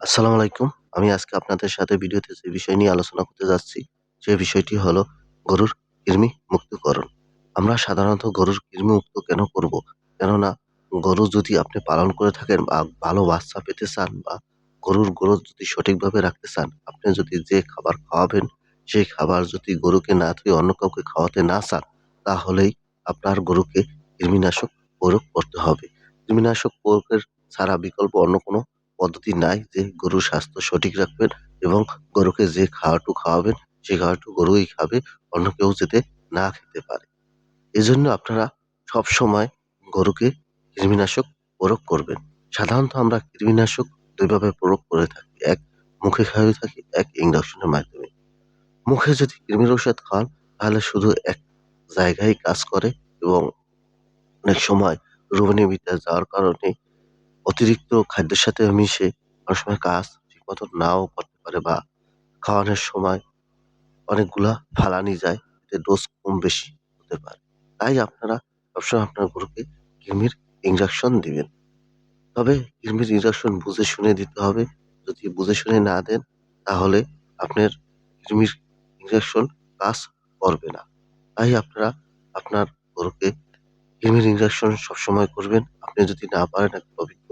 আসসালামু আলাইকুম। আমি আজকে আপনাদের সাথে ভিডিওতে যে বিষয় নিয়ে আলোচনা করতে যাচ্ছি, সে বিষয়টি হলো গরুর কৃমি মুক্তকরণ। আমরা সাধারণত গরুর কৃমি মুক্ত কেন করব? কেননা গরু যদি আপনি পালন করে থাকেন বা ভালো বাচ্চা পেতে চান বা গরুর গ্রোথ যদি সঠিকভাবে রাখতে চান, আপনি যদি যে খাবার খাওয়াবেন, সেই খাবার যদি গরুকে না খেয়ে অন্য কাউকে খাওয়াতে না চান, তাহলেই আপনার গরুকে কৃমিনাশক প্রয়োগ করতে হবে। কৃমিনাশক প্রয়োগের ছাড়া বিকল্প অন্য কোনো পদ্ধতি নাই যে গরুর স্বাস্থ্য সঠিক রাখবেন এবং গরুকে যে খাওয়াটু খাওয়াবেন, সেই খাওয়াটু গরুই খাবে, অন্য কেউ যাতে না খেতে পারে। এজন্য আপনারা সব সময় গরুকে কৃমিনাশক প্রয়োগ করবেন। সাধারণত আমরা কৃমিনাশক ২ ভাবে প্রয়োগ করে থাকি। এক মুখে খাইয়ে থাকি, এক ইঞ্জেকশনের মাধ্যমে। মুখে যদি কৃমির ঔষধ খাওয়ান, তাহলে শুধু এক জায়গায় কাজ করে এবং অনেক সময় রোগের ভিতরে যাওয়ার কারণে অতিরিক্ত খাদ্যের সাথে মিশে অনেক সময় কাজ ঠিক মতো নাও করতে পারে বা খাওয়ানোর সময় অনেকগুলা ফালানি যায়, এতে ডোজ কম বেশি হতে পারে। তাই আপনারা সবসময় আপনার গরুকে কৃমির ইনজেকশন দিবেন। তবে কৃমির ইনজেকশন বুঝে শুনে দিতে হবে। যদি বুঝে শুনে না দেন, তাহলে আপনার কৃমির ইনজেকশন কাজ করবে না। তাই আপনারা আপনার গরুকে কৃমির ইঞ্জেকশন সবসময় করবেন। আপনি যদি না পারেন একটা অভিজ্ঞ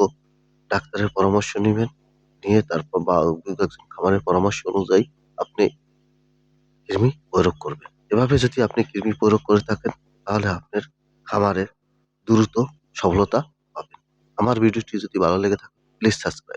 ডাক্তারের পরামর্শ নেবেন নিয়ে তারপর বা খামারের পরামর্শ অনুযায়ী আপনি কৃমি প্রয়োগ করবেন। এভাবে যদি আপনি কৃমি প্রয়োগ করে থাকেন, তাহলে আপনার খামারের দ্রুত সফলতা পাবেন। আমার ভিডিওটি যদি ভালো লেগে থাকে, প্লিজ সাবস্ক্রাইব।